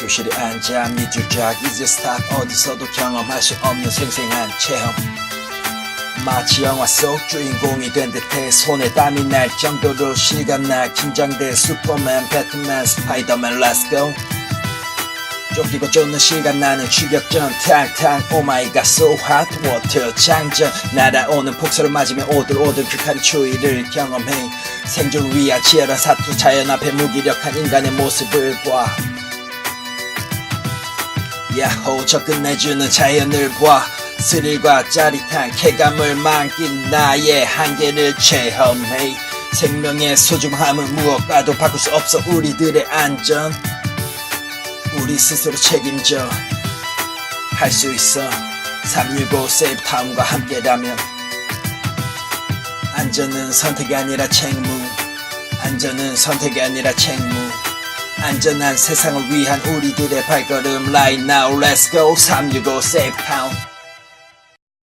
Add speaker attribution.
Speaker 1: 교실에 앉아 미주작 이제 스탑. 어디서도 경험할 수 없는 생생한 체험. 마치 영화 속 주인공이 된 듯해 손에 땀이 날 정도로 실감나 긴장돼 슈퍼맨 배트맨 스파이더맨 렛츠고 쫓기고 쫓는 시간 나는 추격전 탕탕 오마이갓 so hot water 장전. 날아오는 폭설을 맞으며 오들오들 극한 추위를 경험해. 생존을 위한 치열한 사투 자연 앞에 무기력한 인간의 모습을 봐 야호 저 끝내주는 자연을 봐 스릴과 짜릿한 쾌감을 만낀 나의 한계를 체험해. 생명의 소중함은 무엇과도 바꿀 수 없어 우리들의 안전. 우리 스스로 책임져. 할 수 있어. 365 세이프타운과 함께라면. 안전은 선택이 아니라 책무. 안전은 선택이 아니라 책무 안전한 세상을 위한 우리들의 발걸음. Right now let's go. 365 세이프타운